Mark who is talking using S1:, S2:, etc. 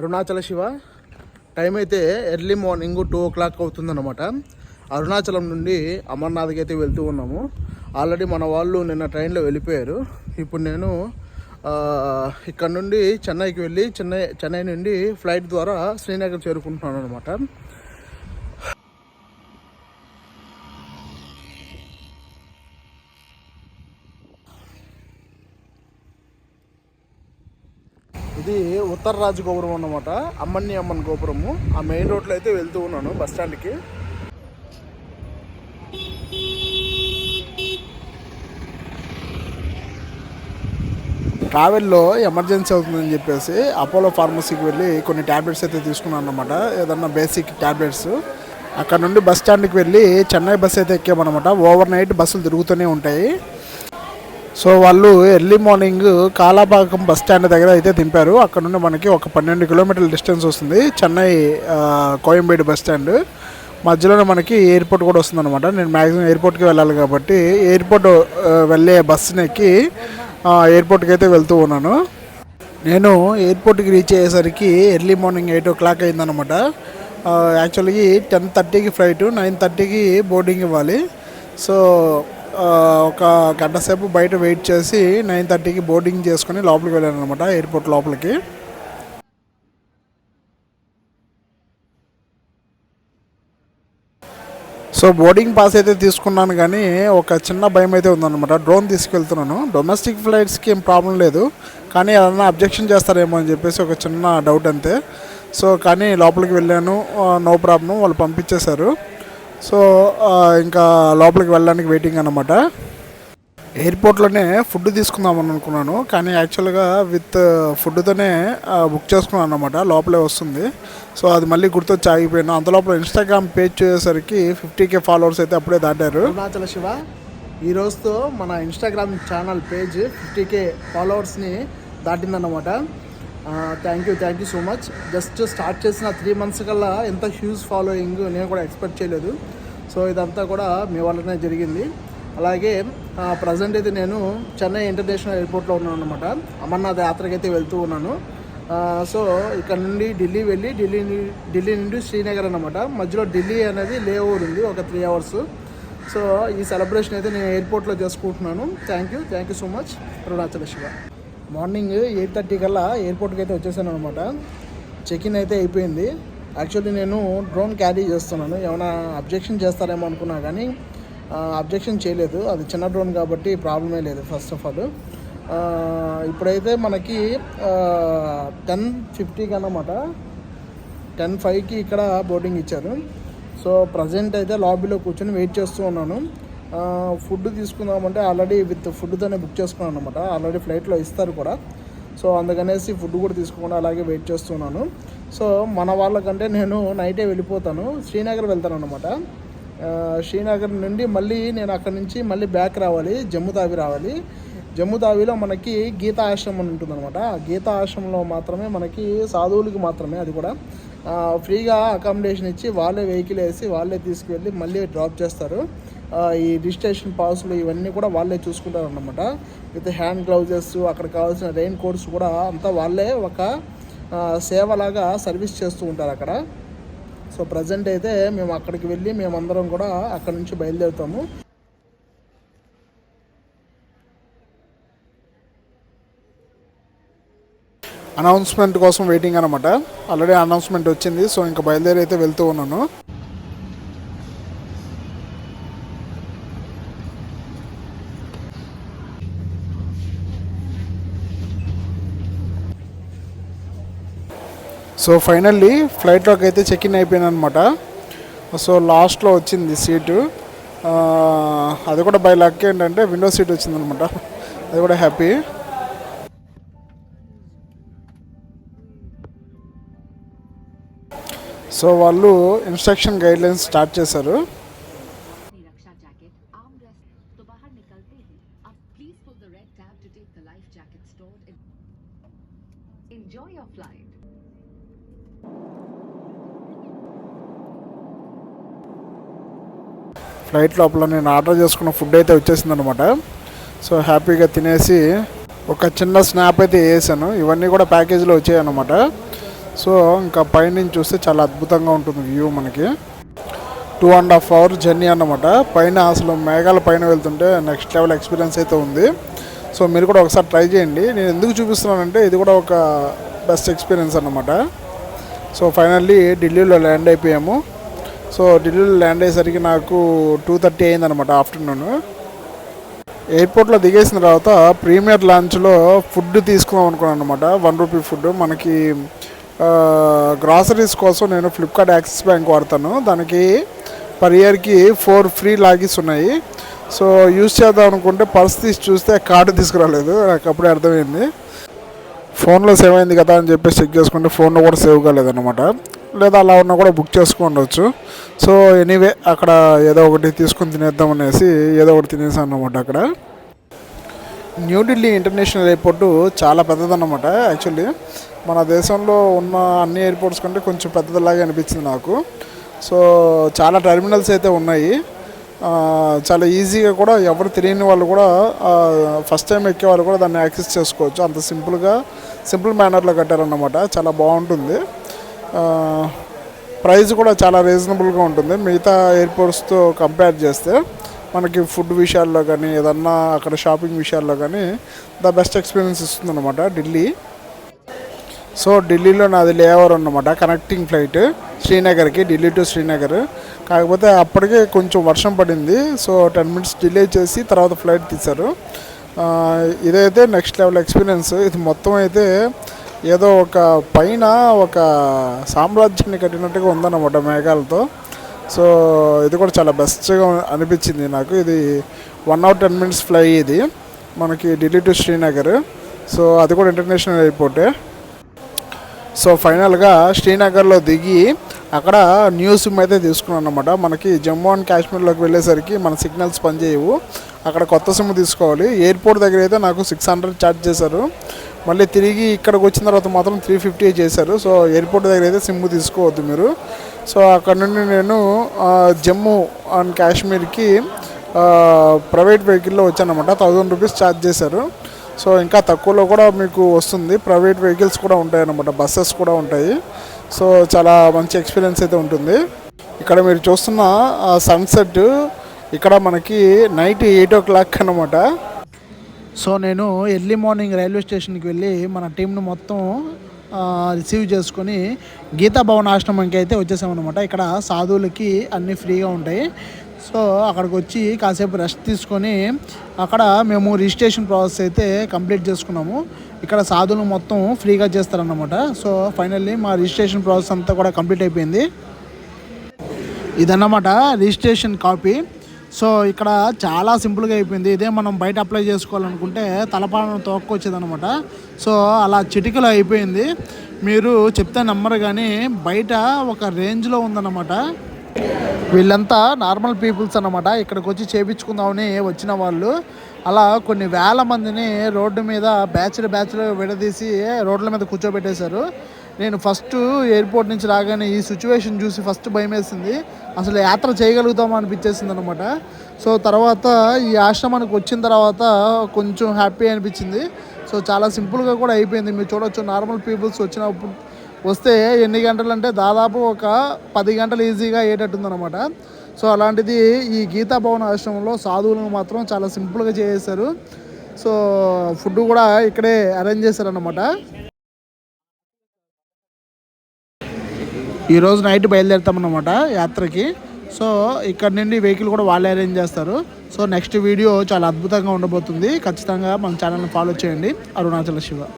S1: Arunachal Shiva. Time అయితే early morning two o'clock అవుతుందన్నమాట. అరుణాచలం నుండి అమర్నాథ్కి అయితే వెళ్తూ ఉన్నాము. ఆల్రెడీ మన వాళ్ళు నిన్న ట్రైన్లో వెళ్ళిపోయారు. ఇప్పుడు నేను ఇక్కడ నుండి చెన్నైకి వెళ్ళి చెన్నై చెన్నై నుండి ఫ్లైట్ ద్వారా శ్రీనగర్ చేరుకుంటున్నాను అనమాట ఇది ఉత్తర రాజు గోపురం అన్నమాట. అమ్మని అమ్మన్ గోపురము. ఆ మెయిన్ రోడ్లో అయితే వెళ్తూ ఉన్నాను బస్ స్టాండ్కి ట్రావెల్లో ఎమర్జెన్సీ అవుతుందని చెప్పేసి అపోలో ఫార్మసీకి వెళ్ళి కొన్ని ట్యాబ్లెట్స్ అయితే తీసుకున్నాను అనమాట ఏదన్నా బేసిక్ ట్యాబ్లెట్స్ అక్కడ నుండి బస్ స్టాండ్కి వెళ్ళి చెన్నై బస్ అయితే ఎక్కామన్నమాట. ఓవర్ నైట్ బస్సులు తిరుగుతూనే ఉంటాయి. సో వాళ్ళు early morning Kalapakkam bus stand దగ్గర అయితే దింపారు. అక్కడ నుండి మనకి ఒక పన్నెండు కిలోమీటర్ల డిస్టెన్స్ వస్తుంది. Chennai Koyambedu bus stand. మధ్యలోనే మనకి ఎయిర్పోర్ట్ కూడా వస్తుంది అనమాట నేను మ్యాక్సిమం ఎయిర్పోర్ట్కి వెళ్ళాలి కాబట్టి ఎయిర్పోర్ట్ వెళ్ళే బస్సుని ఎక్కి ఎయిర్పోర్ట్కి అయితే వెళ్తూ ఉన్నాను. నేను ఎయిర్పోర్ట్కి రీచ్ అయ్యేసరికి early morning eight o'clock అయిందనమాట యాక్చువల్లీ టెన్ థర్టీకి ఫ్లైట్ నైన్ థర్టీకి బోర్డింగ్ ఇవ్వాలి. సో ఒక గంట సేపు బయట వెయిట్ చేసి నైన్ థర్టీకి బోర్డింగ్ చేసుకుని లోపలికి వెళ్ళాను అనమాట ఎయిర్పోర్ట్ లోపలికి. సో బోర్డింగ్ పాస్ అయితే తీసుకున్నాను కానీ ఒక చిన్న భయం అయితే ఉందన్నమాట. డ్రోన్ తీసుకెళ్తున్నాను. డొమెస్టిక్ ఫ్లైట్స్కి ఏం ప్రాబ్లం లేదు కానీ ఏదన్నా అబ్జెక్షన్ చేస్తారేమో అని చెప్పేసి ఒక చిన్న డౌట్ అంతే. సో కానీ లోపలికి వెళ్ళాను. నో ప్రాబ్లం వాళ్ళు పంపించేశారు. సో ఇంకా లోపలికి వెళ్ళడానికి వెయిటింగ్ అనమాట ఎయిర్పోర్ట్లోనే ఫుడ్ తీసుకుందామని అనుకున్నాను కానీ యాక్చువల్గా విత్ ఫుడ్తోనే బుక్ చేసుకున్నాను అనమాట లోపలే వస్తుంది. సో అది మళ్ళీ గుర్తొచ్చి ఆగిపోయాను. అంత లోపల ఇన్స్టాగ్రామ్ పేజ్ చేసేసరికి ఫిఫ్టీ కే ఫాలోవర్స్ అయితే అప్పుడే దాటారు. అరుణాచల శివ ఈ రోజుతో మన Instagram channel page fifty K ఫాలోవర్స్ని దాటిందన్నమాట. Thank you thank you so much just start చేసిన త్రీ మంత్స్ కల్లా ఎంత హ్యూజ్ ఫాలోయింగ్ నేను కూడా ఎక్స్పెక్ట్ చేయలేదు. సో ఇదంతా కూడా మీ వల్లనే జరిగింది. అలాగే ప్రజెంట్ అయితే నేను చెన్నై ఇంటర్నేషనల్ ఎయిర్పోర్ట్లో ఉన్నాను అనమాట అమర్నాథ్ యాత్రకి అయితే వెళ్తూ ఉన్నాను. సో ఇక్కడ నుండి ఢిల్లీ వెళ్ళి ఢిల్లీ ఢిల్లీ నుండి శ్రీనగర్ అనమాట మధ్యలో ఢిల్లీ అనేది లే ఓవర్ ఉంది ఒక త్రీ అవర్స్ సో ఈ సెలబ్రేషన్ అయితే నేను ఎయిర్పోర్ట్లో చేసుకుంటున్నాను. Thank you thank you so much Arunachala Shiva morning eight thirty కల్లా ఎయిర్పోర్ట్కి అయితే వచ్చేసాను అనమాట చెక్ ఇన్ అయితే అయిపోయింది. యాక్చువల్లీ నేను డ్రోన్ క్యారీ చేస్తున్నాను. ఏమైనా అబ్జెక్షన్ చేస్తారేమో అనుకున్నా కానీ అబ్జెక్షన్ చేయలేదు. అది చిన్న డ్రోన్ కాబట్టి ప్రాబ్లమే లేదు ఫస్ట్ ఆఫ్ ఆల్ ఇప్పుడైతే మనకి టెన్ ఫిఫ్టీకి అన్నమాట. టెన్ ఫైవ్కి ఇక్కడ బోర్డింగ్ ఇచ్చారు. సో ప్రజెంట్ అయితే లాబీలో కూర్చొని వెయిట్ చేస్తూ ఉన్నాను. ఫుడ్ తీసుకుందామంటే ఆల్రెడీ విత్ ఫుడ్తోనే బుక్ చేసుకున్నాను అనమాట ఆల్రెడీ ఫ్లైట్లో ఇస్తారు కూడా. సో అందుకనేసి ఫుడ్ కూడా తీసుకోకుండా అలాగే వెయిట్ చేస్తున్నాను. సో మన వాళ్ళకంటే నేను నైటే వెళ్ళిపోతాను. శ్రీనగర్ వెళ్తాను అనమాట శ్రీనగర్ నుండి మళ్ళీ నేను అక్కడ నుంచి మళ్ళీ బ్యాక్ రావాలి. జమ్ముతావి రావాలి. జమ్మూ తావిలో మనకి గీతా ఆశ్రమం అని ఉంటుందన్నమాట గీతా ఆశ్రమంలో మాత్రమే మనకి సాధువులకి మాత్రమే అది కూడా. ఫ్రీగా అకామిడేషన్ ఇచ్చి వాళ్ళే వెహికల్ వేసి వాళ్ళే తీసుకువెళ్ళి మళ్ళీ డ్రాప్ చేస్తారు. ఈ రిజిస్ట్రేషన్ పాసులు ఇవన్నీ కూడా వాళ్ళే చూసుకుంటారు అన్నమాట విత్ హ్యాండ్ గ్లౌజెస్ అక్కడ కావాల్సిన రెయిన్ కోట్స్ కూడా అంతా వాళ్ళే ఒక సేవలాగా సర్వీస్ చేస్తూ ఉంటారు అక్కడ. సో ప్రజెంట్ అయితే మేము అక్కడికి వెళ్ళి మేమందరం కూడా అక్కడ నుంచి బయలుదేరుతాము. అనౌన్స్మెంట్ కోసం వెయిటింగ్ అనమాట ఆల్రెడీ అనౌన్స్మెంట్ వచ్చింది సో ఇంకా బయలుదేరి అయితే వెళ్తూ ఉన్నాను. సో ఫైనల్లీ ఫ్లైట్లోకి అయితే చెక్ ఇన్ అయిపోయాను అనమాట సో లాస్ట్లో వచ్చింది సీటు. అది కూడా బై లక్ ఏంటంటే విండో సీట్ వచ్చిందనమాట అది కూడా హ్యాపీ సో వాళ్ళు ఇన్స్ట్రక్షన్ గైడ్లైన్స్ స్టార్ట్ చేశారు.
S2: Enjoy your flight.
S1: ఫ్లైట్ లోపల నేను ఆర్డర్ చేసుకున్న ఫుడ్ అయితే వచ్చేసింది అనమాట సో హ్యాపీగా తినేసి ఒక చిన్న స్నాప్ అయితే వేసాను. ఇవన్నీ కూడా ప్యాకేజీలో వచ్చాయన్నమాట.
S3: సో ఇంకా పైనుంచి చూస్తే చాలా అద్భుతంగా ఉంటుంది వ్యూ మనకి. Two and half hour journey అన్నమాట. పైన అసలు మేఘాల పైన వెళ్తుంటే నెక్స్ట్ లెవెల్ ఎక్స్పీరియన్స్ అయితే ఉంది. సో మీరు కూడా ఒకసారి ట్రై చేయండి. నేను ఎందుకు చూపిస్తున్నానంటే ఇది కూడా ఒక బెస్ట్ ఎక్స్పీరియన్స్ అన్నమాట. సో ఫైనల్లీ ఢిల్లీలో ల్యాండ్ అయిపోయాము. సో ఢిల్లీలో ల్యాండ్ అయ్యేసరికి నాకు టూ థర్టీ అయిందనమాట ఆఫ్టర్నూన్. ఎయిర్పోర్ట్లో దిగేసిన తర్వాత ప్రీమియర్ లాంచ్లో ఫుడ్ తీసుకుందాం అనుకున్నాను అనమాట వన్ రూపీ ఫుడ్. మనకి గ్రాసరీస్ కోసం నేను ఫ్లిప్కార్ట్ యాక్సిస్ బ్యాంక్ వాడతాను. దానికి పర్ ఇయర్కి ఫోర్ ఫ్రీ లాగిస్ ఉన్నాయి. సో యూస్ చేద్దాం అనుకుంటే పర్స్ తీసి చూస్తే కార్డు తీసుకురాలేదు. నాకు అప్పుడే అర్థమైంది. ఫోన్లో సేవ్ అయింది కదా అని చెప్పేసి చెక్ చేసుకుంటే ఫోన్లో కూడా సేవ్ కాలేదన్నమాట. లేదా అలా ఉన్నా కూడా బుక్ చేసుకోండొచ్చు సో ఎనీవే అక్కడ ఏదో ఒకటి తీసుకుని తినేద్దాం అనేసి ఏదో ఒకటి తినేసాను అన్నమాట అక్కడ. న్యూఢిల్లీ ఇంటర్నేషనల్ ఎయిర్పోర్టు చాలా పెద్దదన్నమాట యాక్చువల్లీ. మన దేశంలో ఉన్న అన్ని ఎయిర్పోర్ట్స్ కంటే కొంచెం పెద్దదిలాగా అనిపించింది నాకు. సో చాలా టెర్మినల్స్ అయితే ఉన్నాయి. చాలా ఈజీగా కూడా ఎవరు తెలియని వాళ్ళు కూడా ఫస్ట్ టైం ఎక్కే వాళ్ళు కూడా దాన్ని యాక్సెస్ చేసుకోవచ్చు. అంత సింపుల్గా సింపుల్ మేనర్లో కట్టారన్నమాట. చాలా బాగుంటుంది. ప్రైస్ కూడా చాలా రీజనబుల్గా ఉంటుంది. మిగతా ఎయిర్పోర్ట్స్తో కంపేర్ చేస్తే మనకి ఫుడ్ విషయాల్లో కానీ ఏదన్నా అక్కడ షాపింగ్ విషయాల్లో కానీ ద బెస్ట్ ఎక్స్పీరియన్స్ ఇస్తుంది అనమాట ఢిల్లీ. సో ఢిల్లీలో నాది లేవర్ అన్నమాట. కనెక్టింగ్ ఫ్లైట్ శ్రీనగర్కి ఢిల్లీ టు శ్రీనగర్. కాకపోతే అప్పటికే కొంచెం వర్షం పడింది. సో టెన్ మినిట్స్ డిలే చేసి తర్వాత ఫ్లైట్ తీశారు. ఇదైతే నెక్స్ట్ లెవెల్ ఎక్స్పీరియన్స్. ఇది మొత్తం అయితే ఏదో ఒక పైన ఒక సామ్రాజ్యాన్ని కట్టినట్టుగా ఉందన్నమాట మేఘాలతో. సో ఇది కూడా చాలా బెస్ట్గా అనిపించింది నాకు. ఇది one hour ten minutes fly ఇది. మనకి ఢిల్లీ టు శ్రీనగర్. సో అది కూడా ఇంటర్నేషనల్ ఎయిర్పోర్టే. సో ఫైనల్గా శ్రీనగర్లో దిగి అక్కడ న్యూ సిమ్ అయితే తీసుకున్నాను అనమాట మనకి జమ్మూ అండ్ కాశ్మీర్లోకి వెళ్ళేసరికి మన సిగ్నల్స్ పనిచేయవు. అక్కడ కొత్త సిమ్ తీసుకోవాలి. ఎయిర్పోర్ట్ దగ్గర అయితే నాకు సిక్స్ హండ్రెడ్ ఛార్జ్ చేశారు. మళ్ళీ తిరిగి ఇక్కడికి వచ్చిన తర్వాత మాత్రం త్రీ ఫిఫ్టీ చేశారు. సో ఎయిర్పోర్ట్ దగ్గర అయితే సిమ్ తీసుకోవద్దు మీరు. సో అక్కడ నుండి నేను జమ్మూ అండ్ కాశ్మీర్కి ప్రైవేట్ వెహికల్లో వచ్చానమాట థౌజండ్ రూపీస్ ఛార్జ్ చేశారు. సో ఇంకా తక్కువలో కూడా మీకు వస్తుంది. ప్రైవేట్ వెహికల్స్ కూడా ఉంటాయి అన్నమాట బస్సెస్ కూడా ఉంటాయి. సో చాలా మంచి ఎక్స్పీరియన్స్ అయితే ఉంటుంది. ఇక్కడ మీరు చూస్తున్న సన్సెట్ ఇక్కడ మనకి నైట్ ఎయిట్ ఓ క్లాక్ అనమాట సో నేను ఎర్లీ మార్నింగ్ రైల్వే స్టేషన్కి వెళ్ళి మన టీంను మొత్తం రిసీవ్ చేసుకొని గీతా భవన్ ఆశ్రమంకి అయితే వచ్చేసామన్నమాట ఇక్కడ సాధువులకి అన్నీ ఫ్రీగా ఉంటాయి. సో అక్కడికి వచ్చి కాసేపు రెస్ట్ తీసుకొని అక్కడ మేము రిజిస్ట్రేషన్ ప్రాసెస్ అయితే కంప్లీట్ చేసుకున్నాము. ఇక్కడ సాధువులు మొత్తం ఫ్రీగా చేస్తారన్నమాట. సో ఫైనల్లీ మా రిజిస్ట్రేషన్ ప్రాసెస్ అంతా కూడా కంప్లీట్ అయిపోయింది. ఇదన్నమాట రిజిస్ట్రేషన్ కాపీ. సో ఇక్కడ చాలా సింపుల్గా అయిపోయింది. ఇదే మనం బయట అప్లై చేసుకోవాలనుకుంటే తలపాలను తోక్కొచ్చేదనమాట సో అలా చిటికలో అయిపోయింది. మీరు చెప్తే నమ్మరు కానీ బయట ఒక రేంజ్లో ఉందన్నమాట. వీళ్ళంతా నార్మల్ పీపుల్స్ అన్నమాట. ఇక్కడికి వచ్చి చేపించుకుందామని వచ్చిన వాళ్ళు. అలా కొన్ని వేల మందిని రోడ్డు మీద బ్యాచ్లు బ్యాచ్లు విడదీసి రోడ్ల మీద కూర్చోబెట్టేశారు. నేను ఫస్ట్ ఎయిర్పోర్ట్ నుంచి రాగానే ఈ సిచ్యువేషన్ చూసి ఫస్ట్ భయం వేసింది అసలు యాత్ర చేయగలుగుతామా అనిపించేసింది అనమాట సో తర్వాత ఈ ఆశ్రమానికి వచ్చిన తర్వాత కొంచెం హ్యాపీ అనిపించింది. సో చాలా సింపుల్గా కూడా అయిపోయింది. మీరు చూడొచ్చు నార్మల్ పీపుల్స్ వచ్చినప్పుడు వస్తే ఎన్ని గంటలు అంటే దాదాపు ఒక పది గంటలు ఈజీగా అయ్యేటట్టుందనమాట సో అలాంటిది ఈ గీతా భవన్ ఆశ్రమంలో సాధువులను మాత్రం చాలా సింపుల్గా చేసేసారు సో ఫుడ్ కూడా ఇక్కడే అరేంజ్ చేశారనమాట ఈరోజు నైట్ బయలుదేరుతామన్నమాట యాత్రకి. సో ఇక్కడ నుండి వెహికల్ కూడా వాళ్ళే అరేంజ్ చేస్తారు. సో నెక్స్ట్ వీడియో చాలా అద్భుతంగా ఉండబోతుంది. ఖచ్చితంగా మన ఛానల్ని ఫాలో చేయండి. అరుణాచల శివ.